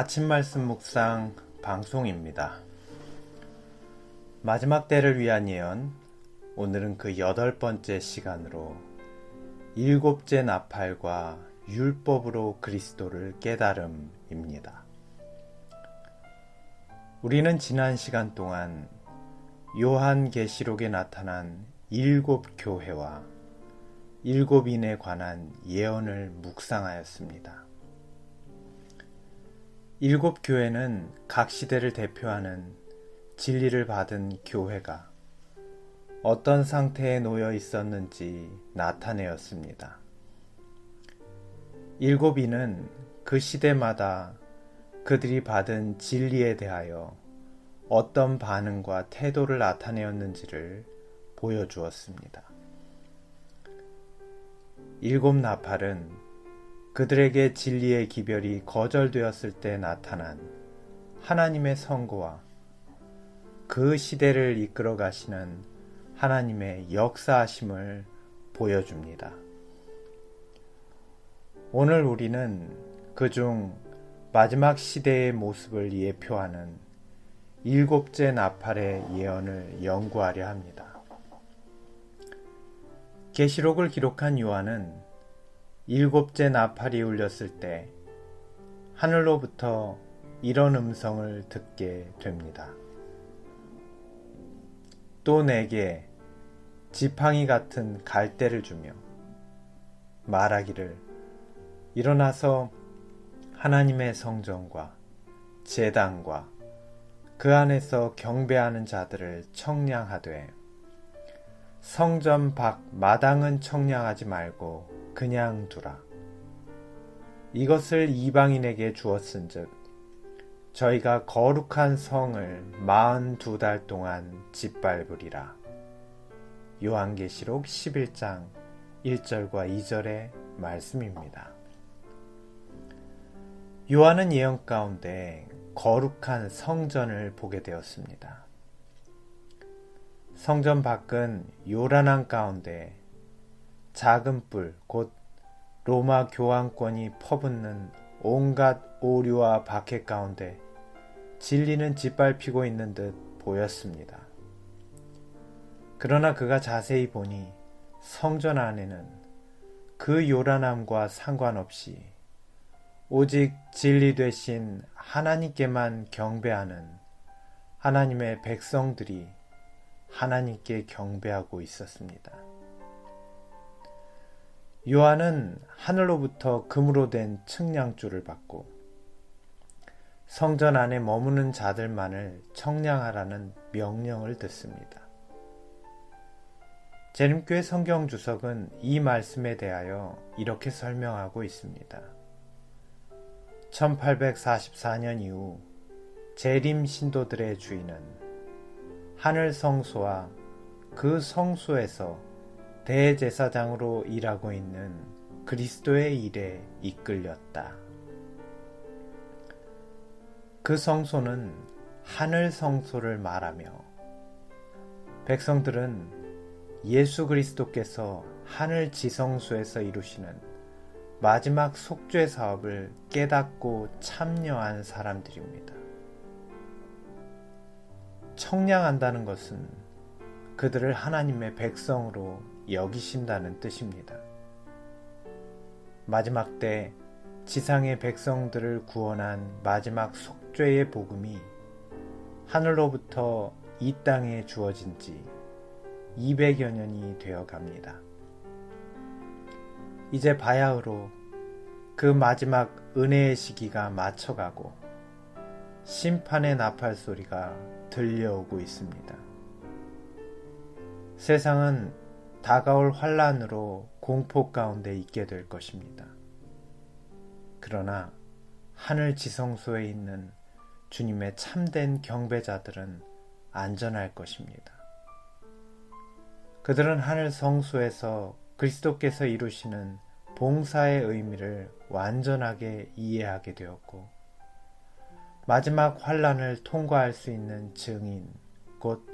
아침 말씀 묵상 방송입니다. 마지막 때를 위한 예언, 오늘은 그 여덟 번째 시간으로 일곱째 나팔과 율법으로 그리스도를 깨달음입니다. 우리는 지난 시간 동안 요한 계시록에 나타난 일곱 교회와 일곱인에 관한 예언을 묵상하였습니다. 일곱 교회는 각 시대를 대표하는 진리를 받은 교회가 어떤 상태에 놓여 있었는지 나타내었습니다. 일곱인은 그 시대마다 그들이 받은 진리에 대하여 어떤 반응과 태도를 나타내었는지를 보여주었습니다. 일곱 나팔은 그들에게 진리의 기별이 거절되었을 때 나타난 하나님의 선고와 그 시대를 이끌어 가시는 하나님의 역사하심을 보여줍니다. 오늘 우리는 그중 마지막 시대의 모습을 예표하는 일곱째 나팔의 예언을 연구하려 합니다. 계시록을 기록한 요한은 일곱째 나팔이 울렸을 때 하늘로부터 이런 음성을 듣게 됩니다. 또 내게 지팡이 같은 갈대를 주며 말하기를 일어나서 하나님의 성전과 제단과 그 안에서 경배하는 자들을 청량하되 성전 밖 마당은 청량하지 말고 그냥 두라. 이것을 이방인에게 주었은즉 저희가 거룩한 성을 마흔 두 달 동안 짓밟으리라. 요한계시록 11장 1절과 2절의 말씀입니다. 요한은 예언 가운데 거룩한 성전을 보게 되었습니다. 성전 밖은 요란한 가운데 작은 뿔, 곧 로마 교황권이 퍼붓는 온갖 오류와 박해 가운데 진리는 짓밟히고 있는 듯 보였습니다. 그러나 그가 자세히 보니 성전 안에는 그 요란함과 상관없이 오직 진리 되신 하나님께만 경배하는 하나님의 백성들이 하나님께 경배하고 있었습니다. 요한은 하늘로부터 금으로 된 측량줄을 받고 성전 안에 머무는 자들만을 청량하라는 명령을 듣습니다. 재림교회 성경 주석은 이 말씀에 대하여 이렇게 설명하고 있습니다. 1844년 이후 재림 신도들의 주인은 하늘 성소와 그 성소에서 대제사장으로 일하고 있는 그리스도의 일에 이끌렸다. 그 성소는 하늘 성소를 말하며 백성들은 예수 그리스도께서 하늘 지성소에서 이루시는 마지막 속죄 사업을 깨닫고 참여한 사람들입니다. 청량한다는 것은 그들을 하나님의 백성으로 여기신다는 뜻입니다. 마지막 때 지상의 백성들을 구원한 마지막 속죄의 복음이 하늘로부터 이 땅에 주어진 지 200여 년이 되어 갑니다. 이제 바야흐로 그 마지막 은혜의 시기가 맞춰가고 심판의 나팔 소리가 들려오고 있습니다. 세상은 다가올 환란으로 공포 가운데 있게 될 것입니다. 그러나 하늘 지성소에 있는 주님의 참된 경배자들은 안전할 것입니다. 그들은 하늘 성소에서 그리스도께서 이루시는 봉사의 의미를 완전하게 이해하게 되었고 마지막 환란을 통과할 수 있는 증인 곧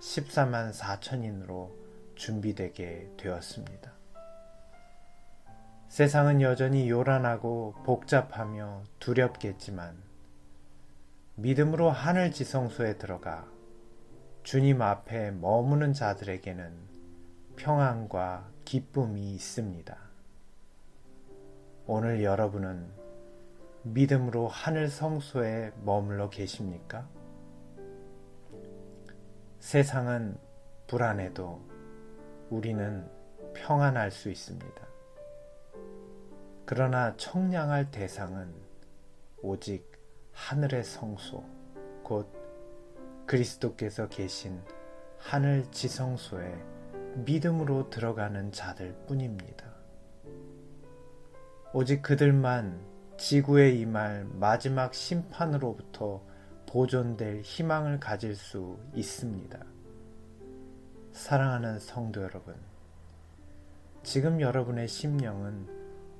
14만 4천인으로 준비되게 되었습니다. 세상은 여전히 요란하고 복잡하며 두렵겠지만 믿음으로 하늘 지성소에 들어가 주님 앞에 머무는 자들에게는 평안과 기쁨이 있습니다. 오늘 여러분은 믿음으로 하늘 성소에 머물러 계십니까? 세상은 불안해도 우리는 평안할 수 있습니다. 그러나 청량할 대상은 오직 하늘의 성소, 곧 그리스도께서 계신 하늘 지성소에 믿음으로 들어가는 자들 뿐입니다. 오직 그들만 지구에 임할 마지막 심판으로부터 보존될 희망을 가질 수 있습니다. 사랑하는 성도 여러분, 지금 여러분의 심령은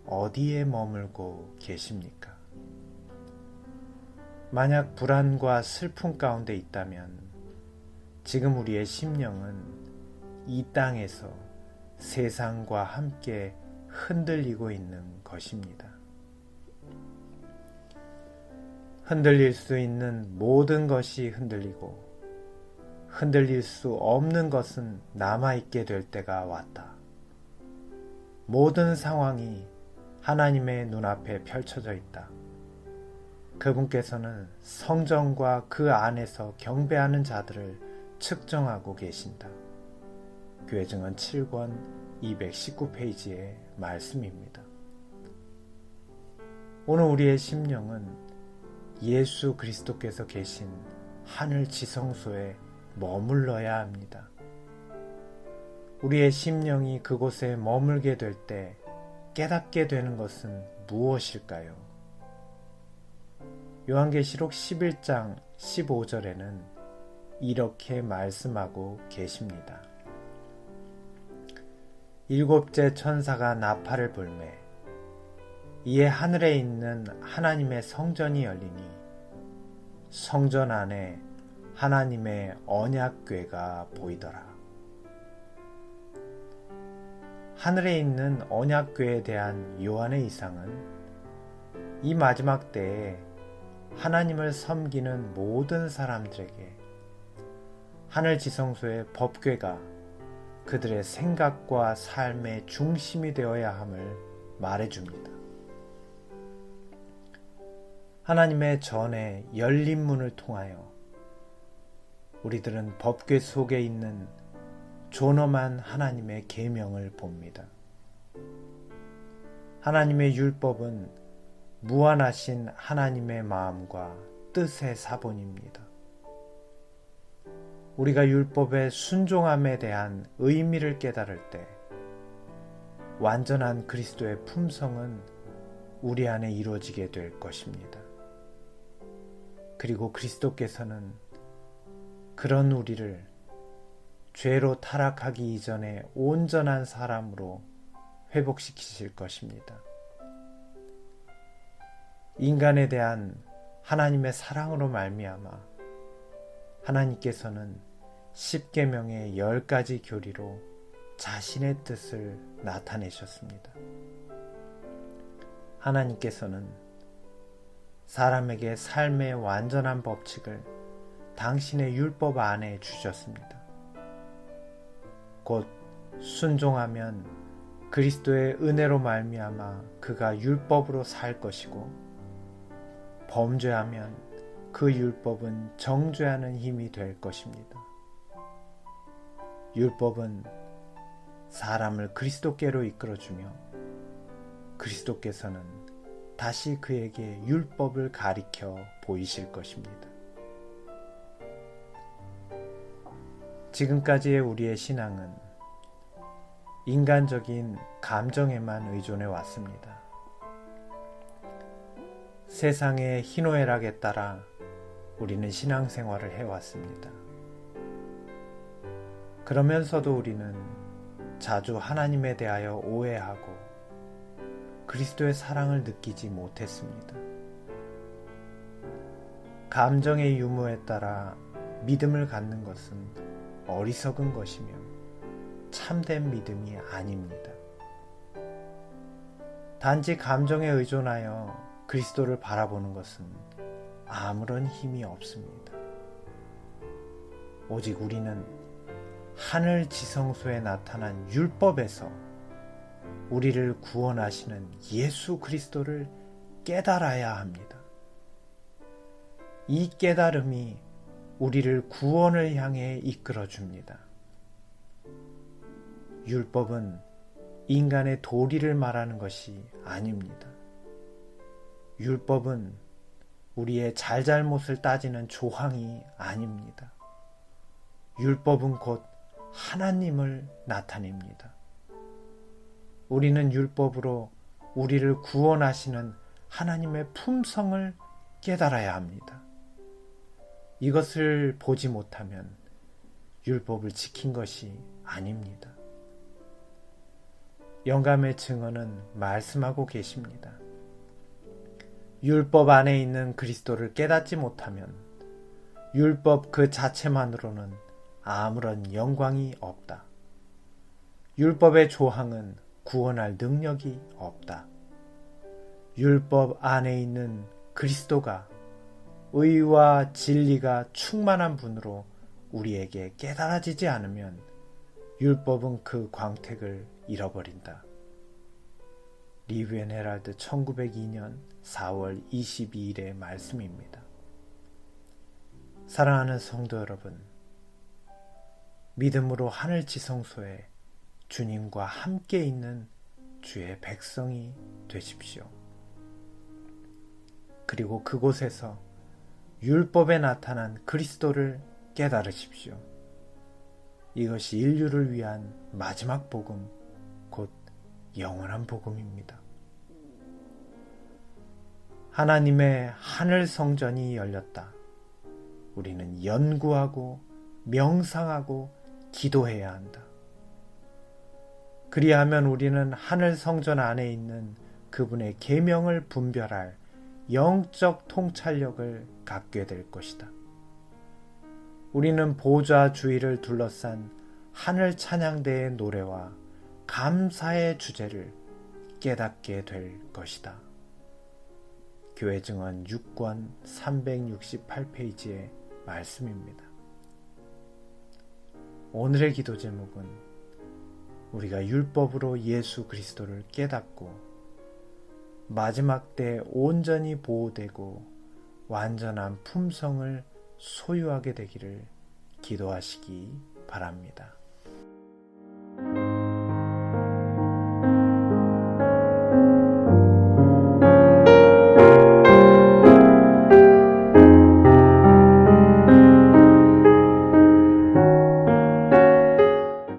어디에 머물고 계십니까? 만약 불안과 슬픔 가운데 있다면 지금 우리의 심령은 이 땅에서 세상과 함께 흔들리고 있는 것입니다. 흔들릴 수 있는 모든 것이 흔들리고 흔들릴 수 없는 것은 남아있게 될 때가 왔다. 모든 상황이 하나님의 눈앞에 펼쳐져 있다. 그분께서는 성전과 그 안에서 경배하는 자들을 측정하고 계신다. 교회 증언 7권 219페이지의 말씀입니다. 오늘 우리의 심령은 예수 그리스도께서 계신 하늘 지성소에 머물러야 합니다. 우리의 심령이 그곳에 머물게 될 때 깨닫게 되는 것은 무엇일까요? 요한계시록 11장 15절에는 이렇게 말씀하고 계십니다. 일곱째 천사가 나팔을 불매 이에 하늘에 있는 하나님의 성전이 열리니 성전 안에 하나님의 언약궤가 보이더라. 하늘에 있는 언약궤에 대한 요한의 이상은 이 마지막 때에 하나님을 섬기는 모든 사람들에게 하늘 지성소의 법궤가 그들의 생각과 삶의 중심이 되어야 함을 말해줍니다. 하나님의 전에 열린 문을 통하여 우리들은 법궤 속에 있는 존엄한 하나님의 계명을 봅니다. 하나님의 율법은 무한하신 하나님의 마음과 뜻의 사본입니다. 우리가 율법의 순종함에 대한 의미를 깨달을 때 완전한 그리스도의 품성은 우리 안에 이루어지게 될 것입니다. 그리고 그리스도께서는 그런 우리를 죄로 타락하기 이전에 온전한 사람으로 회복시키실 것입니다. 인간에 대한 하나님의 사랑으로 말미암아 하나님께서는 십계명의 열 가지 교리로 자신의 뜻을 나타내셨습니다. 하나님께서는 사람에게 삶의 완전한 법칙을 당신의 율법 안에 주셨습니다. 곧 순종하면 그리스도의 은혜로 말미암아 그가 율법으로 살 것이고 범죄하면 그 율법은 정죄하는 힘이 될 것입니다. 율법은 사람을 그리스도께로 이끌어주며 그리스도께서는 다시 그에게 율법을 가리켜 보이실 것입니다. 지금까지의 우리의 신앙은 인간적인 감정에만 의존해 왔습니다. 세상의 희노애락에 따라 우리는 신앙생활을 해왔습니다. 그러면서도 우리는 자주 하나님에 대하여 오해하고 그리스도의 사랑을 느끼지 못했습니다. 감정의 유무에 따라 믿음을 갖는 것은 어리석은 것이며 참된 믿음이 아닙니다. 단지 감정에 의존하여 그리스도를 바라보는 것은 아무런 힘이 없습니다. 오직 우리는 하늘 지성소에 나타난 율법에서 우리를 구원하시는 예수 그리스도를 깨달아야 합니다. 이 깨달음이 우리를 구원을 향해 이끌어 줍니다. 율법은 인간의 도리를 말하는 것이 아닙니다. 율법은 우리의 잘잘못을 따지는 조항이 아닙니다. 율법은 곧 하나님을 나타냅니다. 우리는 율법으로 우리를 구원하시는 하나님의 품성을 깨달아야 합니다. 이것을 보지 못하면 율법을 지킨 것이 아닙니다. 영감의 증언은 말씀하고 계십니다. 율법 안에 있는 그리스도를 깨닫지 못하면 율법 그 자체만으로는 아무런 영광이 없다. 율법의 조항은 구원할 능력이 없다. 율법 안에 있는 그리스도가 의와 진리가 충만한 분으로 우리에게 깨달아지지 않으면 율법은 그 광택을 잃어버린다. 리뷰앤 헤랄드 1902년 4월 22일의 말씀입니다. 사랑하는 성도 여러분, 믿음으로 하늘 지성소에 주님과 함께 있는 주의 백성이 되십시오. 그리고 그곳에서 율법에 나타난 그리스도를 깨달으십시오. 이것이 인류를 위한 마지막 복음, 곧 영원한 복음입니다. 하나님의 하늘 성전이 열렸다. 우리는 연구하고 명상하고 기도해야 한다. 그리하면 우리는 하늘 성전 안에 있는 그분의 계명을 분별할 영적 통찰력을 갖게 될 것이다. 우리는 보좌 주위를 둘러싼 하늘 찬양대의 노래와 감사의 주제를 깨닫게 될 것이다. 교회 증언 6권 368페이지의 말씀입니다. 오늘의 기도 제목은 우리가 율법으로 예수 그리스도를 깨닫고 마지막 때 온전히 보호되고 완전한 품성을 소유하게 되기를 기도하시기 바랍니다.